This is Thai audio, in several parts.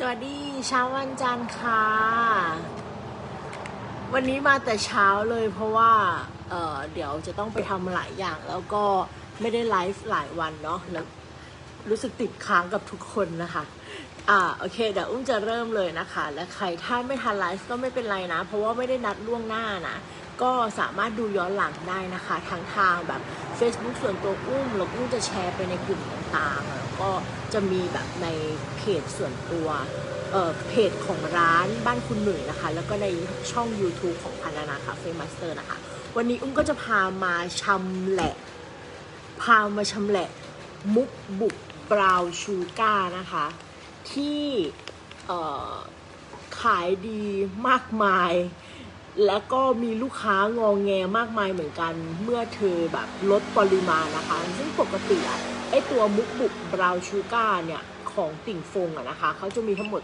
สวัสดีเช้าวันจันทร์ค่ะ วันนี้มาแต่เช้าเลยเพราะว่าเเดี๋ยวจะต้องไปทำหลายอย่าง แล้วก็ไม่ได้ไลฟ์หลายวันเนาะแล้วรู้สึกติดค้างกับทุกคนนะคะ อ่าโอเค เดี๋ยวอุ้มจะเริ่มเลยนะคะ และใครถ้าไม่ทันไลฟ์ก็ไม่เป็นไรนะ เพราะว่าไม่ได้นัดล่วงหน้านะก็สามารถดูย้อนหลังได้นะคะทั้งทางแบบ Facebook ส่วนตัวอุ้มแล้วอุ้มจะแชร์ไปในกลุ่ม ต่างๆแล้วก็จะมีแบบในเพจส่วนตัวเเพจของร้านบ้านคุณหนุ่ยนะคะ แล้วก็ในช่อง YouTube ของพันนานาคาเฟ่มาสเตอร์นะคะ วันนี้อุ้มก็จะพามาชำแหละ พามาชำแหละ มุกบุกบราวชูก้านะคะ ที่ขายดีมากมาย แล้วก็มีลูกค้างองแงมากมายเหมือนกัน เมื่อเธอแบบลดปริมาณนะคะ ซึ่งปกติอะ ไอตัวมุกบุกบราวชูก้าเนี่ยของติ่งฟงอะนะคะเขาจะมีทั้งหมด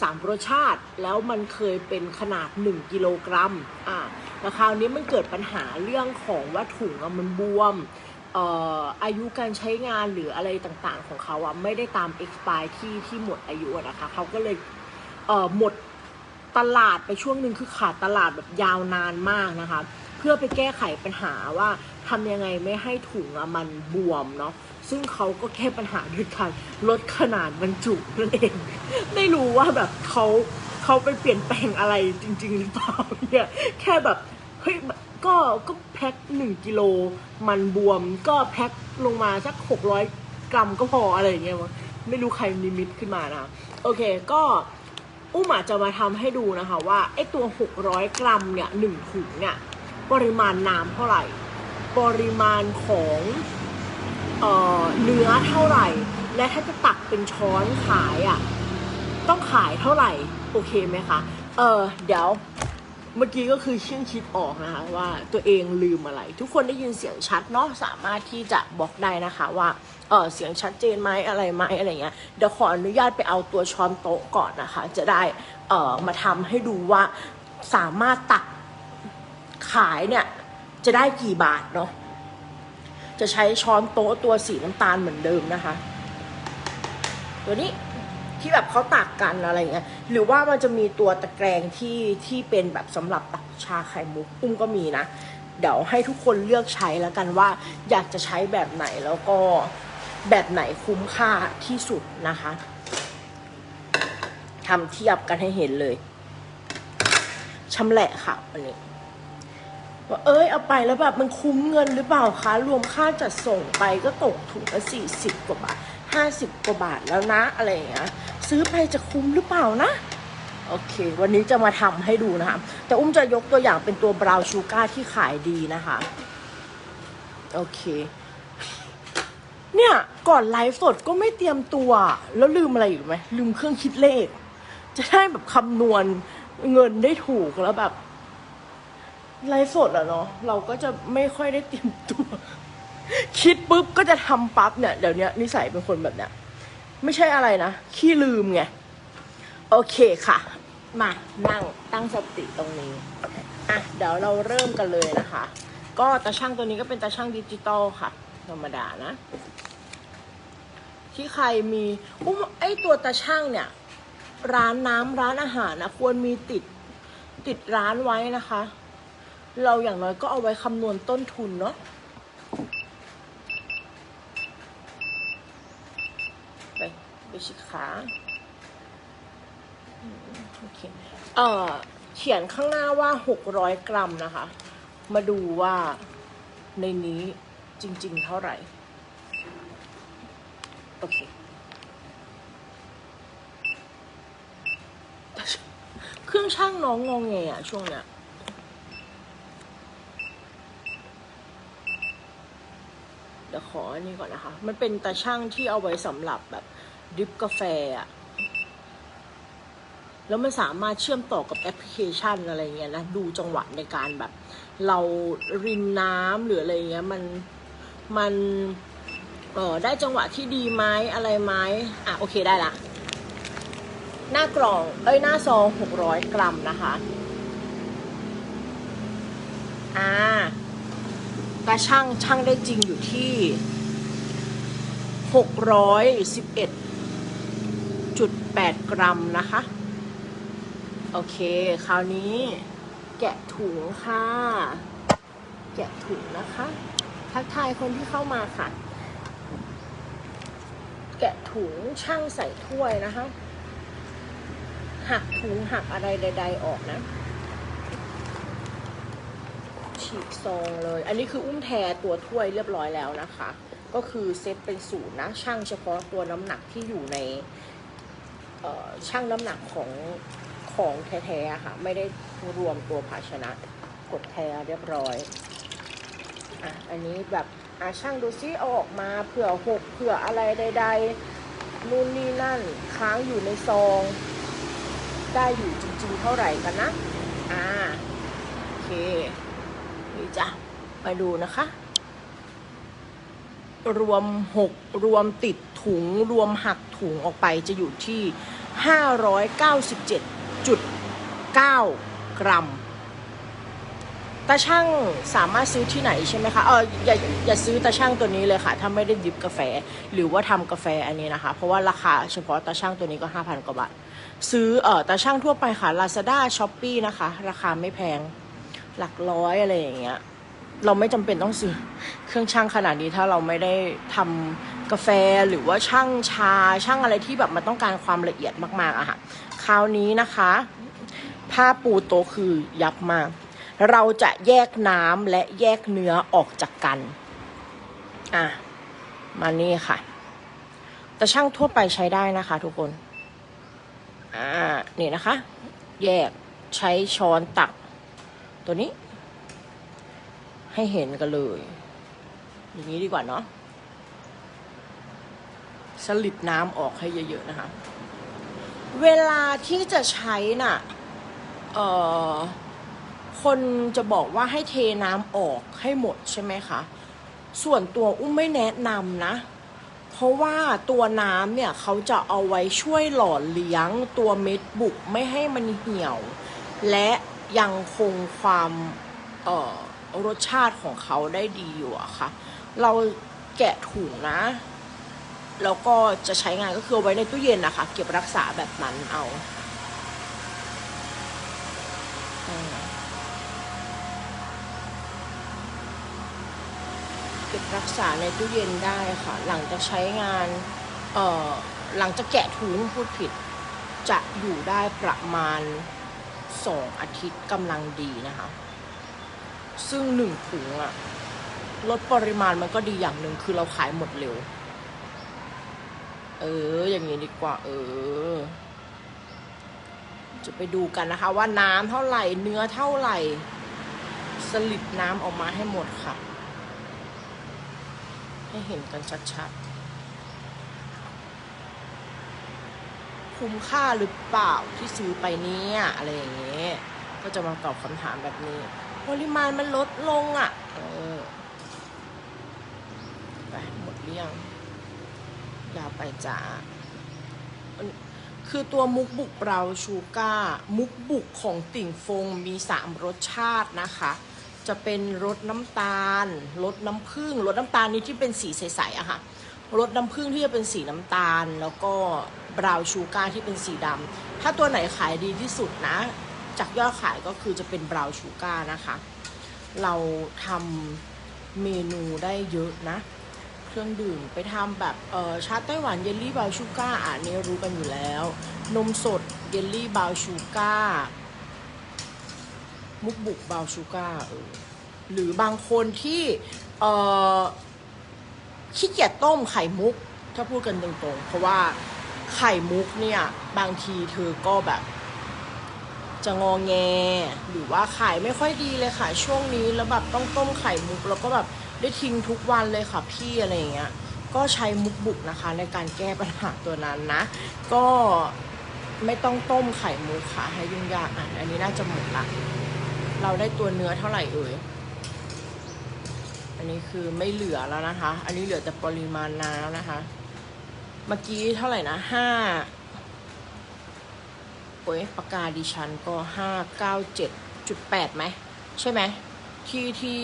สามรสชาติ แล้วมันเคยเป็นขนาด 1 กิโลกรัมอ่าแล้วคราวนี้มันเกิดปัญหาเรื่องของว่าถุงมันบวมอายุการใช้งานหรืออะไรต่างๆของเขาอะไม่ได้ตาม expire ที่ที่หมดอายุนะคะเขาก็เลยเหมดตลาดไปช่วงหนึ่งคือขาดตลาดแบบยาวนานมากนะคะ พื่อไปแก้ไขปัญหาว่าทำยังไงไม่ให้ถุงอะมันบวมเนาะซึ่งเขาก็แก้ปัญหาด้วยการลดขนาดบรรจุนั่นเอง ไม่รู้ว่าแบบเขาเขาไปเปลี่ยนแปลงอะไรจริง ๆ หรือเปล่าเนี่ยแค่แบบเฮ้ยก็ก็แพ็คหนึ่งกิโลมันบวม ก็แพ็คลงมาสักหกร้อยกรัมก็พออะไรอย่างเงี้ยมั้งไม่รู้ใครนิมิตขึ้นมานะโอเคก็อุ้มอาจจะมาทำให้ดูนะคะว่าไอตัวหกร้อยกรัมเนี่ยหนึ่งถุงเนี่ย ปริมาณน้ำเท่าไหร่ ปริมาณของเออเนื้อเท่าไหร่ และถ้าจะตักเป็นช้อนขายอะต้องขายเท่าไหร่ โอเคไหมคะ เออเดี๋ยวเมื่อกี้ก็คือเชื่นคิดออกนะคะว่าตัวเองลืมอะไร ทุกคนได้ยินเสียงชัดเนาะสามารถที่จะบอกได้นะคะว่าเออเสียงชัดเจนไหมอะไรไหมอะไรเงี้ยเดี๋ยวขออนุญาตไปเอาตัวช้อนโต๊ะก่อนนะคะ จะได้เออมาทำให้ดูว่าสามารถตัก ขายเนี่ยจะได้กี่บาทเนาะจะใช้ช้อนโต๊ะตัวสีน้ำตาลเหมือนเดิมนะคะ ตัวนี้ที่แบบเขาตักกันอะไรเงี้ยหรือว่ามันจะมีตัวตะแกรงที่ที่เป็นแบบสำหรับตักชาไข่มุกอุ้มก็มีนะ เดี๋ยวให้ทุกคนเลือกใช้แล้วกันว่าอยากจะใช้แบบไหนแล้วก็แบบไหนคุ้มค่าที่สุดนะคะทำเทียบกันให้เห็นเลยชำแหละค่ะวันนี้ ว่าเอ้ยเอาไปแล้วแบบมันคุ้มเงินหรือเปล่าคะ รวมค่าจัดส่งไปก็ตกถุงละสี่สิบกว่าบาทห้าสิบกว่าบาทแล้วนะอะไรอย่างเงี้ยซื้อไปจะคุ้มหรือเปล่านะ โอเค วันนี้จะมาทำให้ดูนะคะ แต่อุ้มจะยกตัวอย่างเป็นตัวบราวชูการ์ที่ขายดีนะคะ โอเค เนี่ย ก่อนไลฟ์สดก็ไม่เตรียมตัว แล้วลืมอะไรอยู่ไหมลืมเครื่องคิดเลข จะได้แบบคำนวณเงินได้ถูกแล้วแบบ ไลฟ์สดอะเนาะเราก็จะไม่ค่อยได้เตรียมตัว คิดปุ๊บก็จะทำปั๊บเนี่ยเดี๋ยวนี้นิสัยเป็นคนแบบเนี้ยไม่ใช่อะไรนะ ขี้ลืมไง โอเคค่ะ มานั่งตั้งสติตรงนี้อะเดี๋ยวเราเริ่มกันเลยนะคะ ก็ตาช่างตัวนี้ก็เป็นตาช่างดิจิตอลค่ะ ธรรมดานะ ที่ใครมีอุ้มไอตัวตาช่างเนี่ย ร้านน้ำร้านอาหารนะควรมีติดติดร้านไว้นะคะ เราอย่างน้อยก็เอาไว้คำนวณต้นทุนเนาะไปไปชิดขาโอเคเอ่อเขียนข้างหน้าว่าหกร้อยกรัมนะคะ มาดูว่าในนี้จริง ๆ เท่าไหร่ โอเค เครื่องช่างน้องงงไงอะช่วงเนี้ย ดี๋ยวขออันนี้ก่อนนะคะ มันเป็นตาช่างที่เอาไว้สำหรับแบบดริปกาแฟอะแล้วมันสามารถเชื่อมต่อกับแอปพลิเคชันอะไรเงี้ยนะ ดูจังหวะในการแบบ เรารินน้ำหรืออะไรเงี้ยมันมันเออได้จังหวะที่ดีไหมอะไรไหมอะโอเคได้ละ หน้ากล่อง เอ้ยหน้าซองหกร้อยกรัมนะคะ อ่า ตาช่างช่างได้จริงอยู่ที่หกร้อยสิบเอ็ด2.8กรัมนะคะ โอเค คราวนี้แกะถุงค่ะ แกะถุงนะคะ ทักทายคนที่เข้ามาค่ะ แกะถุงช่างใส่ถ้วยนะคะ หักถุงหักอะไรใด ๆ ออกนะ ฉีกซองเลย อันนี้คืออุ้มแทตัวถ้วยเรียบร้อยแล้วนะคะ ก็คือเซตเป็นศูนย์นะ ช่างเฉพาะตัวน้ำหนักที่อยู่ในช่างน้ำหนักของของแท้ๆค่ะ ไม่ได้รวมตัวภาชนะกดแท้เรียบร้อยอะอันนี้แบบอะช่างดูซิเอาออกมาเผื่อหกเผื่ออะไรใด ๆ นู่นนี่นั่นค้างอยู่ในซอง ได้อยู่จริง ๆ เท่าไหร่กันนะ อ่า โอเค จ้ะมาดูนะคะ รวมหกรวมติดถุงรวมหักถุงออกไปจะอยู่ที่ 597.9 กรัมตาช่างสามารถซื้อที่ไหนใช่ไหมคะ เอออย่าอย่าซื้อตาช่างตัวนี้เลยค่ะ ถ้าไม่ได้ดิบกาแฟ หรือว่าทำกาแฟอันนี้นะคะ เพราะว่าราคาเฉพาะตาช่างตัวนี้ก็ 5,000 กว่าบาท ซื้อเออตาช่างทั่วไปค่ะ Lazada s h o p e e นะคะ ราคาไม่แพง หลักร้อยอะไรอย่างเงี้ย เราไม่จำเป็นต้องซื้อเครื่องช่างขนาดนี้ถ้าเราไม่ได้ทำกาแฟหรือว่าช่างชาช่างอะไรที่แบบมันต้องการความละเอียดมาก ๆอะค่ะ คราวนี้นะคะ ผ้าปูโตคือยับมาก เราจะแยกน้ำและแยกเนื้อออกจากกัน อะ มานี่ค่ะ แต่ช่างทั่วไปใช้ได้นะคะทุกคน อ่า นี่นะคะ แยกใช้ช้อนตัก ตัวนี้ ให้เห็นกันเลย อย่างนี้ดีกว่าเนาะสลิดน้ำออกให้เยอะ ๆ นะคะ เวลาที่จะใช้น่ะ เอ่อ คนจะบอกว่าให้เทน้ำออกให้หมดใช่ไหมคะ ส่วนตัวอุ้มไม่แนะนำนะ เพราะว่าตัวน้ำเนี่ยเขาจะเอาไว้ช่วยหล่อเลี้ยงตัวเม็ดบุกไม่ให้มันเหี่ยว และ ยังคงความเอ่อรสชาติของเขาได้ดีอยู่อะค่ะ เราแกะถุงนะ แล้วก็จะใช้งานก็คือเอาไว้ในตู้เย็นนะคะ เก็บรักษาแบบนั้นเอาเก็บรักษาในตู้เย็นได้ค่ะ หลังจากใช้งาน เอ่อ หลังจากแกะถุงพูดผิด จะอยู่ได้ประมาณ สองอาทิตย์กำลังดีนะคะ ซึ่งหนึ่งถุงอะลดปริมาณมันก็ดีอย่างหนึ่งคือเราขายหมดเร็ว เออ อย่างนี้ดีกว่า เออ จะไปดูกันนะคะ ว่าน้ำเท่าไหร่ เนื้อเท่าไหร่ สลิดน้ำออกมาให้หมดค่ะ ให้เห็นกันชัดๆ คุ้มค่าหรือเปล่าที่ซื้อไปเนี่ยอะไรอย่างเงี้ยก็จะมาตอบคำถามแบบนี้ ปริมาณมันลดลงอะ เออไปหมดเรี่ยงยาวไปจ้าคือตัวมุกบุกเบราชูก้า มุกบุกของติ่งฟงมีสามรสชาตินะคะ จะเป็นรสน้ำตาล รสน้ำผึ้งรสน้ำตาลนี้ที่เป็นสีใสๆอะค่ะ รสน้ำผึ้งที่จะเป็นสีน้ำตาล แล้วก็บราวน์ชูการ์ที่เป็นสีดำถ้าตัวไหนขายดีที่สุดนะ จากยอดขายก็คือจะเป็นบราวน์ชูการ์นะคะ เราทำเมนูได้เยอะนะ เครื่องดื่มไปทำแบบเออชาไต้หวันเยลลี่บราวน์ชูการ์อันนี้รู้กันอยู่แล้ว นมสดเยลลี่บราวน์ชูการ์มุกบุกบราวน์ชูการ์หรือบางคนที่เออ ขี้เกียจต้มไข่มุก ถ้าพูดกันตรงๆ เพราะว่าไข่มุกเนี่ย บางทีเธอก็แบบ จะงองแง หรือว่าขายไม่ค่อยดีเลยค่ะ ช่วงนี้แล้วแบบต้องต้มไข่มุก แล้วก็แบบได้ทิ้งทุกวันเลยค่ะพี่อะไรอย่างเงี้ยก็ใช้มุกบุกนะคะในการแก้ปัญหาตัวนั้นนะ ก็ไม่ต้องต้มไข่มุกค่ะให้ยุ่งยากอะอันนี้น่าจะหมดละเราได้ตัวเนื้อเท่าไหร่เอ่ย นนี้คือไม่เหลือแล้วนะคะ อันนี้เหลือแต่ปริมาณน้ำนะคะ เมื่อกี้เท่าไหร่นะห้าโอ้ยปากกาดิฉันก็ห้าเก้าเจ็ดจุดแปดไหม ใช่ไหม ที่ที่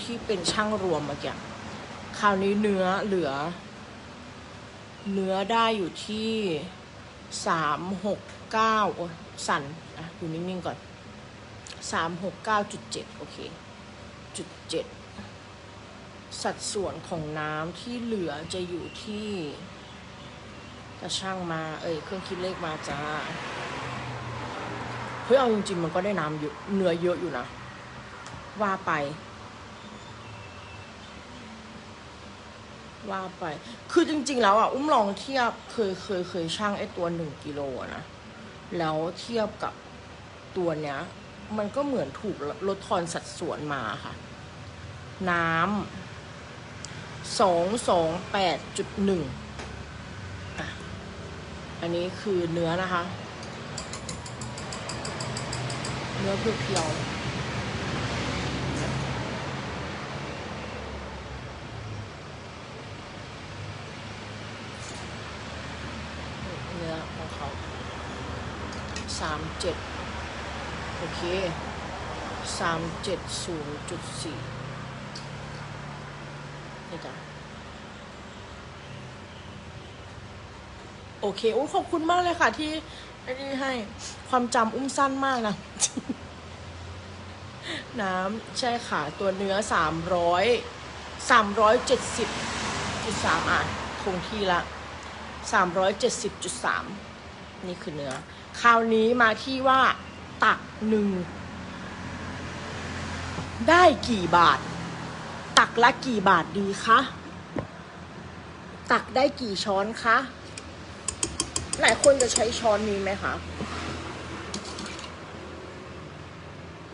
ที่เป็นช่างรวมเมื่อกี้คราวนี้เนื้อเหลือ เนื้อได้อยู่ที่สามหกเก้าโอ้สั่นอะอยู่นิ่งๆก่อนสามหกเก้าจุดเจ็ดโอเคจุดเจ็ด สัดส่วนของน้ำที่เหลือจะอยู่ที่กระช่างมา เอ้ยเครื่องคิดเลขมาจ้าเฮ้ยเอาจริงๆมันก็ได้น้ำเยอะเนื้อเยอะอยู่นะ ว่าไป ว่าไป คือจริง ๆ แล้วอะ อุ้มลองเทียบเคยเคยเคยช่างไอ้ตัวหนึ่งกิโลนะ แล้วเทียบกับตัวเนี้ย มันก็เหมือนถูกลดทอนสัดส่วนมาค่ะ น้ำ สองสองแปดจุดหนึ่งอันนี้คือเนื้อนะคะ เนื้อเพียวเนื้อของเขาสามเจ็ดโอเคสามเจ็ดศูนย์จุดสี่่จ้ะโอเคโอ้ขอบคุณมากเลยค่ะ ที่ไอ้นี่ให้ความจำอุ้มสั้นมากนะ น้ำใช่ค่ะ ตัวเนื้อสามร้อยสามร้อยเจ็ดสิบจุดสามอะคงที่ละสามร้อยเจ็ดสิบจุดสามนี่คือเนื้อ คราวนี้มาที่ว่าตักหนึ่งได้กี่บาท ตักละกี่บาทดีคะ ตักได้กี่ช้อนคะ หลายคนจะใช้ช้อนนี้ไหมคะ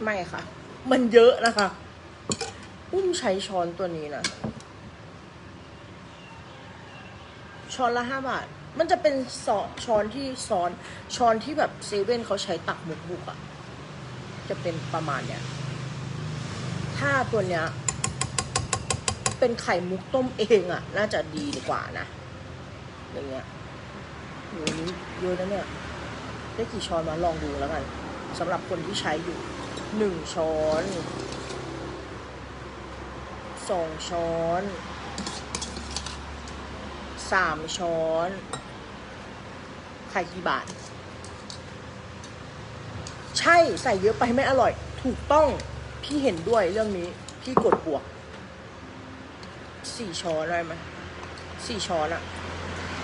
ไม่ค่ะ มันเยอะนะคะ อุ้มใช้ช้อนตัวนี้นะ ช้อนละห้าบาท มันจะเป็นซอช้อนที่ซ้อน ช้อนที่แบบเซเว่นเขาใช้ตักหมุกบุกอะจะเป็นประมาณเนี้ย ถ้าตัวเนี้ย เป็นไข่มุกต้มเองอะน่าจะดีกว่านะอย่างเงี้ยโหนี้เยอะนะเนี่ย ได้กี่ช้อนมาลองดูแล้วกันสำหรับคนที่ใช้อยู่หนึ่งช้อนสองช้อนสามช้อน ไข่กี่บาท ใช่ใส่เยอะไปไม่อร่อย ถูกต้อง พี่เห็นด้วยเรื่องนี้ พี่กดบวก สี่ช้อนได้ไหมสี่ช้อนอะ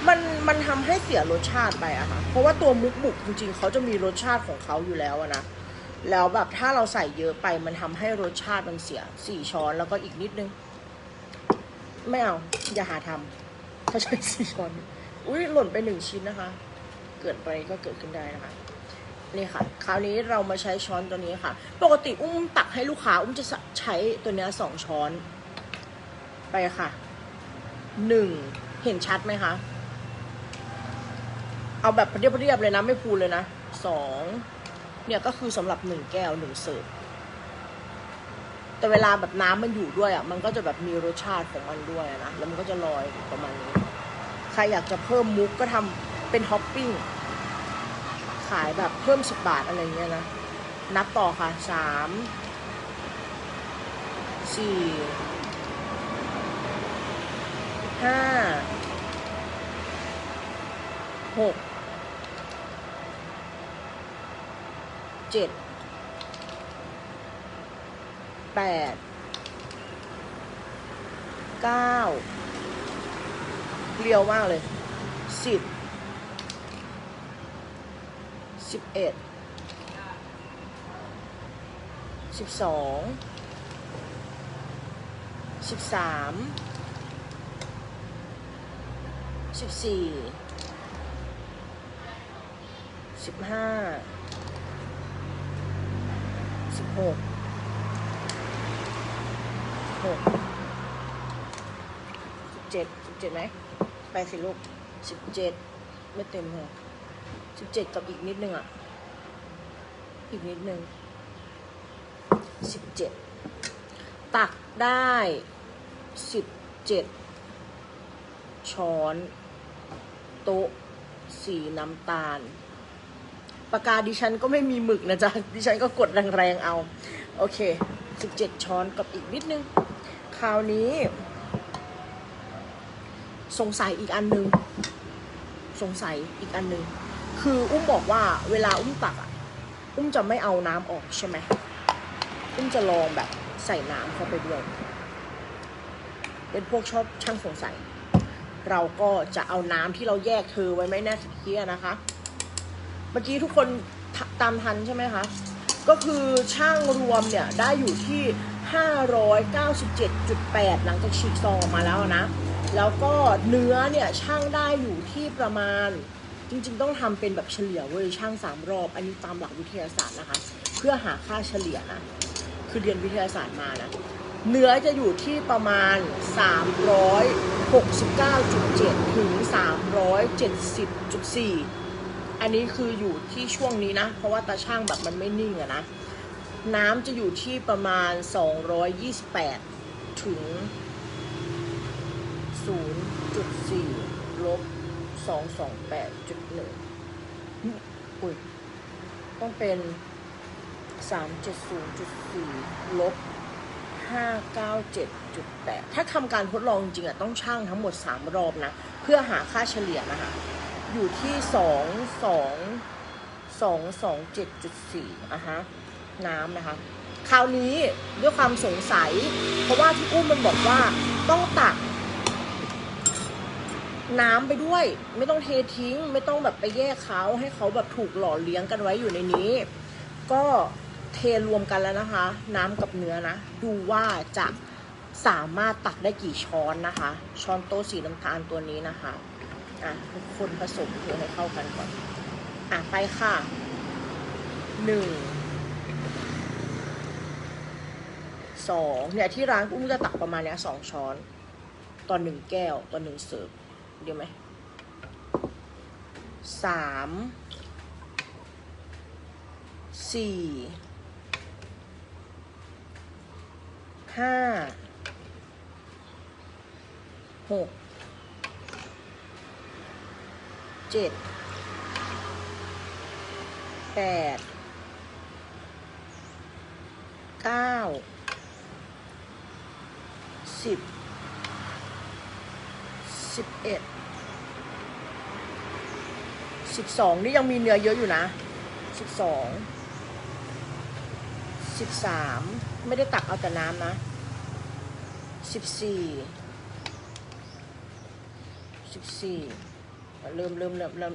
มันมันทำให้เสียรสชาติไปอะค่ะ เพราะว่าตัวมุกบุกจริงๆ เขาจะมีรสชาติของเขาอยู่แล้วอะนะ แล้วแบบถ้าเราใส่เยอะไปมันทำให้รสชาติมันเสียสี่ช้อนแล้วก็อีกนิดนึง ไม่เอา อย่าหาทำเขาใช้สี่ช้อน อุ้ยหล่นไปหนึ่งชิ้นนะคะ เกิดไปก็เกิดขึ้นได้นะคะนี่ค่ะ คราวนี้เรามาใช้ช้อนตัวนี้ค่ะ ปกติอุ้มตักให้ลูกค้า อุ้มจะใช้ตัวเนี้ยสองช้อน ไปค่ะหนึ่งเห็นชัดไหมคะ เอาแบบเรียบๆเลยนะ ไม่พูดเลยนะสองเนี่ยก็คือสำหรับหนึ่งแก้วหนึ่งเสิร์ฟแต่เวลาแบบน้ำมันอยู่ด้วยอะ มันก็จะแบบมีรสชาติของมันด้วยนะ แล้วมันก็จะลอยประมาณนี้ ใครอยากจะเพิ่มมุกก็ทำเป็นท็อปปิ้ง ขายแบบเพิ่มสิบบาทอะไรเงี้ยนะ นับต่อค่ะสามสี่ ห้าหกเจ็ดแปดเก้าเรียวมากเลยสิบสิบเอ็ดสิบสองสิบสาม สิบสี่สิบห้าสิบหกหกสิบเจ็ดสิบเจ็ดไหมไปสิลูกสิบเจ็ดไม่เต็มเลยสิบเจ็ดกับอีกนิดนึงอะ อีกนิดนึงสิบเจ็ดตักได้สิบเจ็ดช้อน โต๊ะสีน้ำตาล ปากกาดิฉันก็ไม่มีหมึกนะจ๊ะ ดิฉันก็กดแรงๆเอา โอเค 17 ช้อนกับอีกนิดนึง คราวนี้ สงสัยอีกอันนึง สงสัยอีกอันนึง คืออุ้มบอกว่าเวลาอุ้มตักอะ อุ้มจะไม่เอาน้ำออกใช่ไหมอุ้มจะลองแบบใส่น้ำเข้าไปด้วย เป็นพวกชอบช่างสงสัย เราก็จะเอาน้ำที่เราแยกเธอไว้ไม่แน่สักทีนะคะ เมื่อกี้ทุกคนตามทันใช่ไหมคะ ก็คือช่างรวมเนี่ยได้อยู่ที่ 597.8 หลังจากฉีกซองออกมาแล้วนะ แล้วก็เนื้อเนี่ยช่างได้อยู่ที่ประมาณจริงๆ ต้องทำเป็นแบบเฉลี่ยเว้ยช่างสามรอบ อันนี้ตามหลักวิทยาศาสตร์นะคะ เพื่อหาค่าเฉลี่ยนะ คือเรียนวิทยาศาสตร์มานะ เนื้อจะอยู่ที่ประมาณ 369.7 ถึง 370.4 อันนี้คืออยู่ที่ช่วงนี้นะ เพราะว่าตาช่างแบบมันไม่นิ่งอะนะ น้ำจะอยู่ที่ประมาณ 228 ถึง 0.4 ลบ 228.1 อุ้ย ต้องเป็น 370.4 ลบ 597.8 ถ้าทำการทดลองจริงๆอะต้องช่างทั้งหมด 3 รอบนะ เพื่อหาค่าเฉลี่ยนะคะ อยู่ที่ 2 2 2 2 7.4อะฮะน้ำนะคะ คราวนี้ด้วยความสงสัย เพราะว่าที่อุ้มมันบอกว่าต้องตักน้ำไปด้วย ไม่ต้องเททิ้ง ไม่ต้องแบบไปแยกเขาให้เขาแบบถูกหล่อเลี้ยงกันไว้อยู่ในนี้ ก็ เทรวมกันแล้วนะคะ น้ำกับเนื้อนะ ดูว่าจะสามารถตักได้กี่ช้อนนะคะ ช้อนโต๊ะสีน้ำตาลตัวนี้นะคะอะทุกคนผสมเทให้เข้ากันก่อนอะไปค่ะหนึ่งสองเนี่ยที่ร้านอุ้มจะตักประมาณเนี้ยสองช้อนต่อหนึ่งแก้วต่อหนึ่งเสิร์ฟเดียวไหมสามสี่ ห้าหกเจ็ดแปดเก้าสิบสิบเอ็ดสิบสองนี่ยังมีเนื้อเยอะอยู่นะสิบสองสิบสามไม่ได้ตักเอาแต่น้ำนะ สิบสี่สิบสี่เริ่มเริ่มเริ่มเริ่ม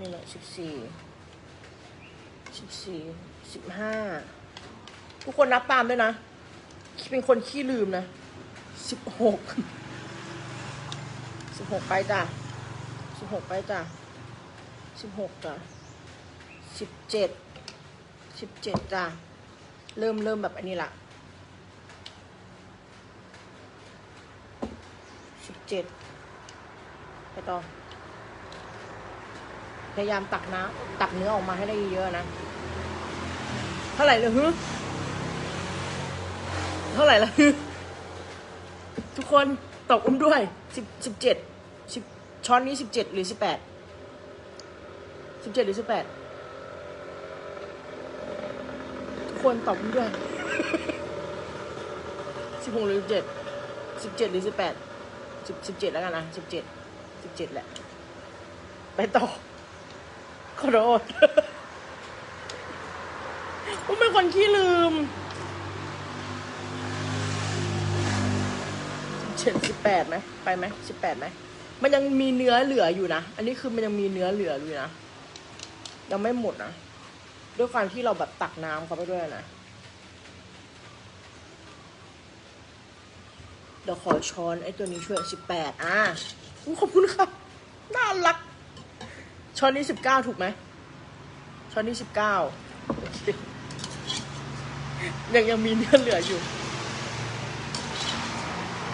นี่แหละสิบสี่สิบสี่สิบห้าทุกคนนับตามด้วยนะ เป็นคนขี้ลืมนะสิบหกสิบหกไปจ้ะสิบหกไปจ้ะสิบหกจ้ะสิบเจ็ดสิบเจ็ดจ้ะเริ่มเริ่มแบบอันนี้ละสิบ เจ็ดไปต่อ พยายามตักน้ำตักเนื้อออกมาให้ได้เยอะๆนะ เท่าไหร่เลยฮึเท่าไหร่ละฮึทุกคนตกอุ้มด้วยสิบสิบเจ็ดสิบช้อนนี้สิบเจ็ดหรือสิบแปดสิบเจ็ดหรือสิบแปดทุกคนตอบอุ้มด้วยสิบหกหรือสิบเจ็ดสิบเจ็ดหรือสิบแปด สิบสิบเจ็ดแล้วกันนะสิบเจ็ดสิบเจ็ดแหละ ไปต่อขอโทษผมเป็นคนขี้ลืมเจ็ดสิบแปดไหมไปไหมสิบแปดไหมมันยังมีเนื้อเหลืออยู่นะ อันนี้คือมันยังมีเนื้อเหลืออยู่นะ ยังไม่หมดนะ ด้วยความที่เราแบบตักน้ำเข้าไปด้วยนะ ดี๋ยวขอช้อนไอ้ตัวนี้ช่วยสิบแปดอะขอบคุณค่ะ น่ารัก ช้อนนี้สิบเก้าถูกไหม ช้อนนี้สิบเก้ายังยังมีเนื้อเหลืออยู่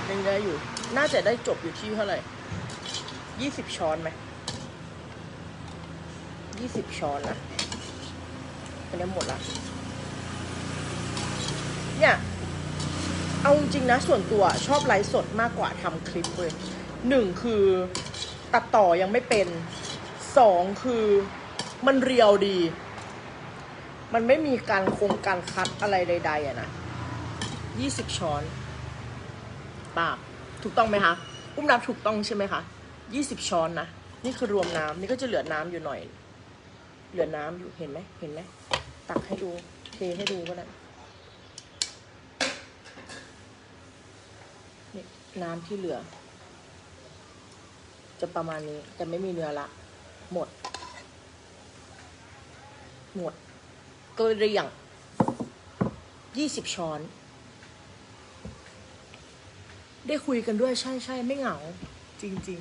ยังเหลือยู่ น่าจะได้จบอยู่ที่เท่าไหร่ยี่สิบช้อนไหมยี่สิบช้อนนะอันนี้หมดละเนี่ย เอาจริงนะส่วนตัวชอบไลฟ์สดมากกว่าทำคลิปเลยหนึ่งคือตัดต่อยังไม่เป็นสองคือมันเรียวดี มันไม่มีการคงการคัดอะไรใด ๆอะนะยี่สิบช้อนปากถูกต้องไหมคะ อุ้มนับถูกต้องใช่ไหมคะยี่สิบช้อนนะ นี่คือรวมน้ำนี่ก็จะเหลือน้ำอยู่หน่อย เหลือน้ำอยู่เห็นไหมเห็นไหมตักให้ดู เทให้ดูก็ได้ น้ำที่เหลือ จะประมาณนี้จะไม่มีเนื้อละ หมด หมดเกลียงยี่สิบช้อน ได้คุยกันด้วยใช่ใช่ไม่เหงา จริง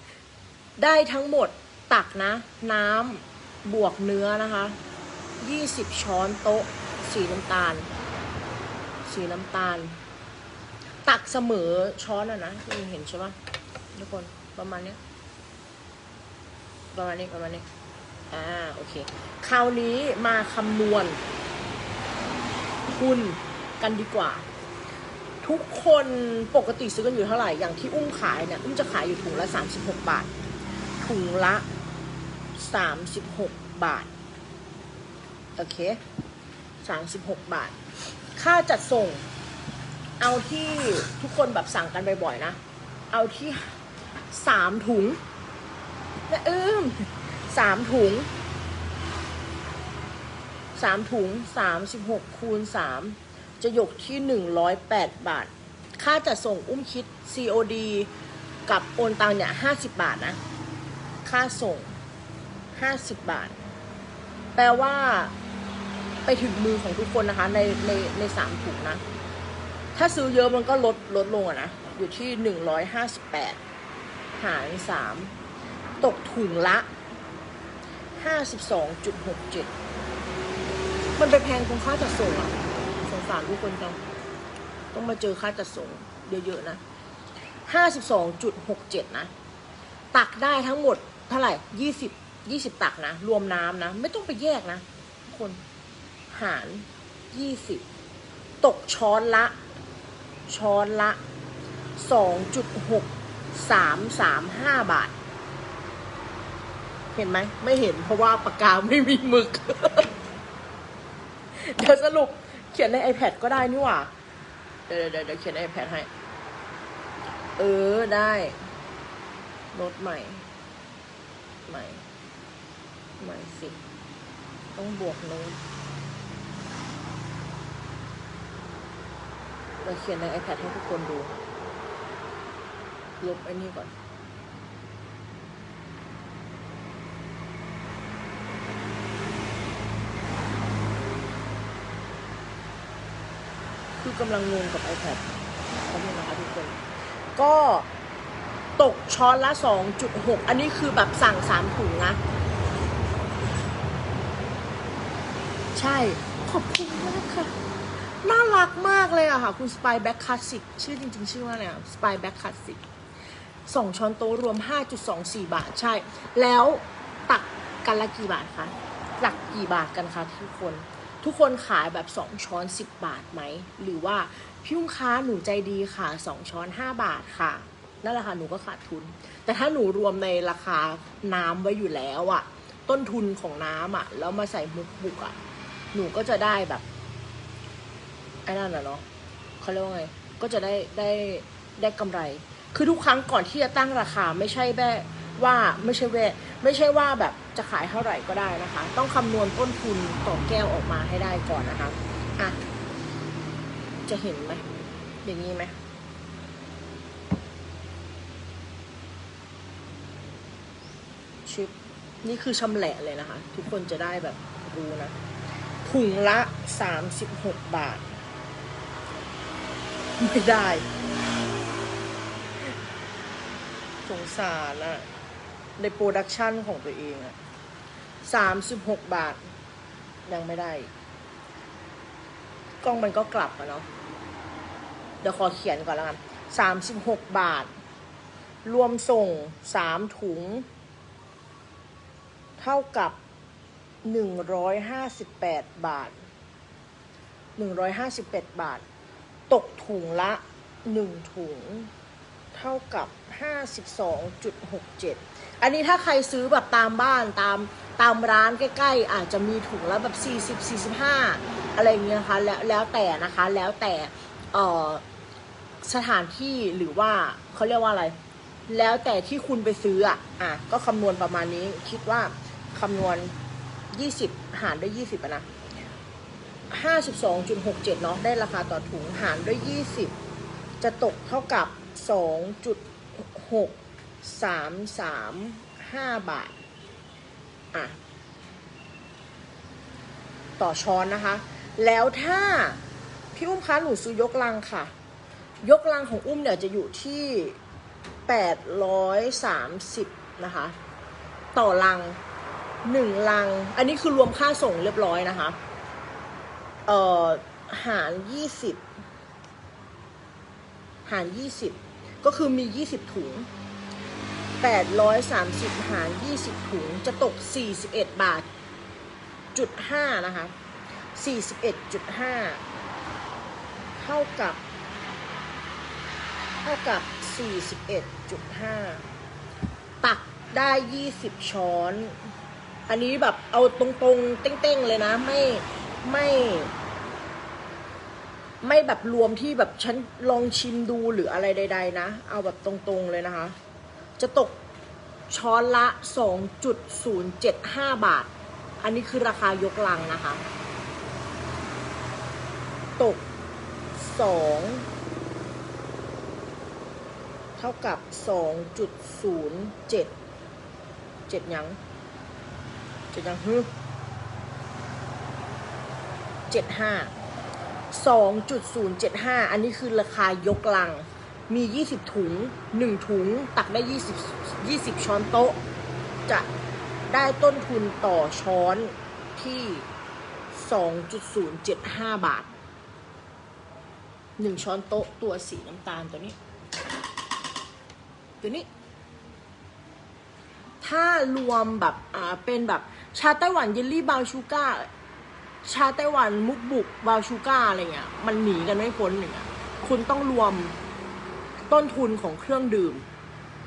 ๆ ได้ทั้งหมดตักนะ น้ำบวกเนื้อนะคะยี่สิบช้อนโต๊ะ สีน้ำตาล สีน้ำตาล ตักเสมอช้อนอะนะที่เห็นใช่ปะทุกคนประมาณนี้ประมาณนี้ประมาณนี้อ่าโอเค คราวนี้มาคำนวณทุนกันดีกว่า ทุกคนปกติซื้อกันอยู่เท่าไหร่ อย่างที่อุ้มขายเนี่ยอุ้มจะขายอยู่ถุงละ 36 บาท ถุงละ 36 บาท โอเค 36 บาท ค่าจัดส่ง เอาที่ทุกคนแบบสั่งกันบ่อยๆนะ เอาที่3ถุงนะอิมสามถุงสามถุงสามสิบหกคูณสามจะหยกที่หนึ่งร้อยแปดบาท ค่าจัดส่งอุ้มคิด COD กับโอนตังเนี่ยห้าสิบบาทนะ ค่าส่งห้าสิบบาท แปลว่าไปถึงมือของทุกคนนะคะ ในในในสามถุงนะ ถ้าซื้อเยอะมันก็ลดลดลงอะนะ อยู่ที่หนึ่งร้อยห้าสิบแปดหารสามตกถุงละห้าสิบสองจุดหกเจ็ดมันไปแพงตรงค่าจัดส่งอะสงสารทุกคนจังต้องมาเจอค่าจัดส่งเยอะๆนะห้าสิบสองจุดหกเจ็ดนะ ตักได้ทั้งหมดเท่าไหร่ยี่สิบยี่สิบตักนะ รวมน้ำนะ ไม่ต้องไปแยกนะทุกคนหารยี่สิบตกช้อนละ ช้อนละสองจุดหกสามสามห้าบาท เห็นไหม ไม่เห็นเพราะว่าปากกาไม่มีหมึก เดี๋ยวสรุปเขียนใน iPad ก็ได้นี่หว่า เดี๋ยวเดี๋ยวเดี๋ยวเขียนใน iPad ให้ เออได้ลดใหม่ ใหม่ ใหม่สิ ต้องบวกโน้ เราเขียนใน iPad ให้ทุกคนดู ลบไอ้นี่ก่อนคือกำลังงงกับ iPad เขาเนี่นะคะทุกคน ก็ตกช้อนละ 2.6 อันนี้คือแบบสั่ง 3 ถุงนะ ใช่ ขอบคุณมากค่ะ น่ารักมากเลยอะค่ะ คุณสปายแบ็คคลาสสิกชื่อจริง ๆ ชื่อว่าอะไรอะสปายแบ็คคลาสสิกสองช้อนโต๊ะรวม 5.24 บาทใช่ แล้วตักกันละกี่บาทคะตักกี่บาทกันคะทุกคน ทุกคนขายแบบ 2 ช้อน 10 บาทไหม หรือว่าพี่ยุ้งค้าหนูใจดีค่ะ 2 ช้อน 5 บาทค่ะนั่นแหละค่ะหนูก็ขาดทุน แต่ถ้าหนูรวมในราคาน้ำไว้อยู่แล้วอะต้นทุนของน้ำอะแล้วมาใส่มุกบุกอะหนูก็จะได้แบบ ไอ้นั่นอะเนาะเขาเรียกว่าไง ก็จะได้ได้ได้กำไร คือทุกครั้งก่อนที่จะตั้งราคาไม่ใช่แบบว่าไม่ใช่แวไม่ใช่ว่าแบบจะขายเท่าไหร่ก็ได้นะคะ ต้องคำนวณต้นทุนต่อแก้วออกมาให้ได้ก่อนนะคะอะจะเห็นไหมอย่างนี้ไหมชิปนี่คือชำแหละเลยนะคะ ทุกคนจะได้แบบรู้นะถุงละสามสิบหกบาท ไม่ได้ สงสารอะในโปรดักชันของตัวเองอะสามสิบหกบาท ยังไม่ได้ กล้องมันก็กลับอะเนาะเดี๋ยวขอเขียนก่อนแล้วกันสามสิบหกบาท รวมส่งสามถุง เท่ากับหนึ่งร้อยห้าสิบแปดบาทหนึ่งร้อยห้าสิบแปดบาท ตกถุงละหนึ่งถุง เท่ากับ52.67อันนี้ถ้าใครซื้อแบบตามบ้านตามตามร้านใกล้ๆ อาจจะมีถุงละแบบ40 45อะไรอย่างเงี้ยนะคะแล้วแล้วแต่นะคะแล้วแต่เออสถานที่หรือว่าเขาเรียกว่าอะไร แล้วแต่ที่คุณไปซื้ออะอะก็คำนวณประมาณนี้คิดว่าคำนวณยี่สิบหารด้วยยี่สิบอะนะ ห้าสิบสองจุดหกเจ็ดเนาะได้ราคาต่อถุงหารด้วยยี่สิบจะตกเท่ากับสองจุดหกสามสามห้าบาท อะ ต่อช้อนนะคะ แล้วถ้า พี่อุ้มคะหนูซื้อยกลังค่ะ ยกลังของอุ้มเนี่ยจะอยู่ที่แปดร้อยสามสิบนะคะ ต่อลังหนึ่งลัง อันนี้คือรวมค่าส่งเรียบร้อยนะคะ เอ่อหารยี่สิบหารยี่สิบก็คือมียี่สิบถุงแปดร้อยสามสิบหารยี่สิบถุงจะตกสี่สิบเอ็ดบาทจุดห้านะคะสี่สิบเอ็ดจุดห้าเท่ากับ เท่ากับ41.5ตักได้20ช้อน อันนี้แบบเอาตรงๆ เต้งๆ เลยนะ ไม่ ไม่ ไม่แบบรวมที่แบบฉันลองชิมดูหรืออะไรใด ๆ นะ เอาแบบตรงๆเลยนะคะ จะตกช้อนละ 2.075 บาท อันนี้คือราคายกลังนะคะ ตก 2 เท่ากับ 2.07เจ็ดยังเจ็ดยังฮึเจ็ ดห้าสองจุดศูนย์เจ็ดห้าอันนี้คือราคายกลัง มียี่สิบถุงหนึ่งถุง ตักได้ยี่สิบยี่สิบช้อนโต๊ะ จะได้ต้นทุนต่อช้อนที่สองจุดศูนย์เจ็ดห้าบาทหนึ่งช้อนโต๊ะตัวสีน้ำตาลตัวนี้ ตัวนี้ ถ้ารวมแบบ อ่า เป็นแบบ ชาไต้หวันเยลลี่บราวชูก้า ชาไต้หวันมุกบุกบราวชูก้าอะไรเงี้ยมันหนีกันไม่พ้นอย่างเงี้ยคุณต้องรวมต้นทุนของเครื่องดื่ม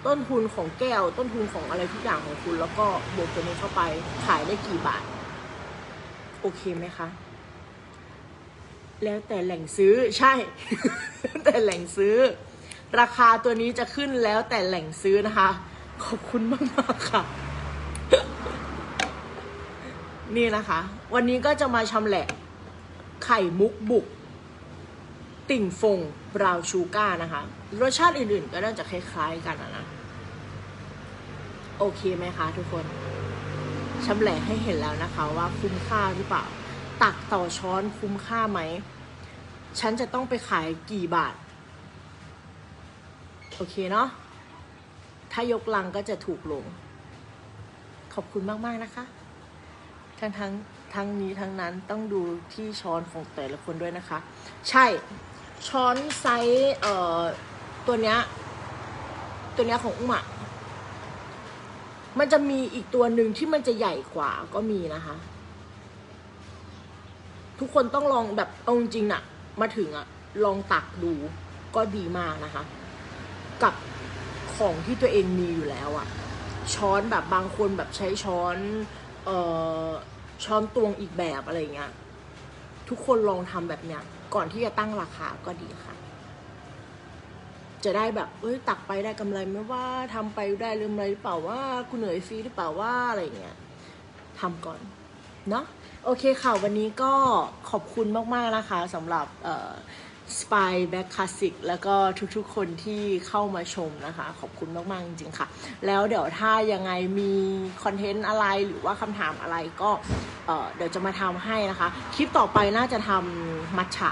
ต้นทุนของแก้ว ต้นทุนของอะไรทุกอย่างของคุณ แล้วก็บวกตัวนี้เข้าไปขายได้กี่บาท โอเคไหมคะ แล้วแต่แหล่งซื้อใช่ แต่แหล่งซื้อ ราคาตัวนี้จะขึ้นแล้วแต่แหล่งซื้อนะคะ ขอบคุณมากๆค่ะ นี่นะคะ วันนี้ก็จะมาชำแหละไข่มุกบุก ติ่งฟงบราวน์ชูก้านะคะ รสชาติอื่นๆ ก็น่าจะคล้ายๆกันนะ โอเคไหมคะทุกคนชำแหละให้เห็นแล้วนะคะว่าคุ้มค่าหรือเปล่า ตักต่อช้อนคุ้มค่าไหม ฉันจะต้องไปขายกี่บาท โอเคเนาะถ้ายกลังก็จะถูกลง ขอบคุณมาก ๆ นะคะ ทั้งทั้งทั้งนี้ทั้งนั้นต้องดูที่ช้อนของแต่ละคนด้วยนะคะ ใช่ช้อนไซส์เอ่อตัวเนี้ยตัวเนี้ยของอุ้มอะมันจะมีอีกตัวหนึ่งที่มันจะใหญ่กว่าก็มีนะคะ ทุกคนต้องลองแบบเอาจริงๆน่ะมาถึงอะลองตักดูก็ดีมากนะคะ กับของที่ตัวเองมีอยู่แล้วอะช้อนแบบบางคนแบบใช้ช้อน ช้อนตวงอีกแบบอะไรเงี้ย ทุกคนลองทำแบบเนี้ย ก่อนที่จะตั้งราคาก็ดีค่ะ จะได้แบบเอ้ยตักไปได้กำไรไหม่ว่าทำไปได้เรื่มไรหรือเปล่าว่ากูเหนื่อยฟรีหรือเปล่าว่าอะไรเงี้ยทำก่อนเนาะโอเคค่ะวันนี้ก็ขอบคุณมากๆนะคะสำหรับเออ Spy Back Classic แล้วก็ทุกๆคนที่เข้ามาชมนะคะ ขอบคุณมาก ๆ จริง ๆ ค่ะ แล้วเดี๋ยวถ้ายังไงมีคอนเทนต์อะไรหรือว่าคำถามอะไรก็เเดี๋ยวจะมาทำให้นะคะ คลิปต่อไปน่าจะทำมัทฉะ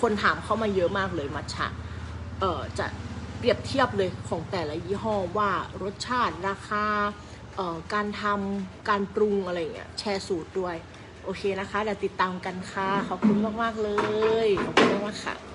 คนถามเข้ามาเยอะมากเลยมัทฉะเออจะเปรียบเทียบเลยของแต่ละยี่ห้อว่ารสชาติราคาการทำการปรุงอะไรเงี้ยแชร์สูตรด้วย โอเคนะคะเดี๋ยวติดตามกันค่ะ ขอบคุณมาก ๆ เลย ขอบคุณมากๆค่ะ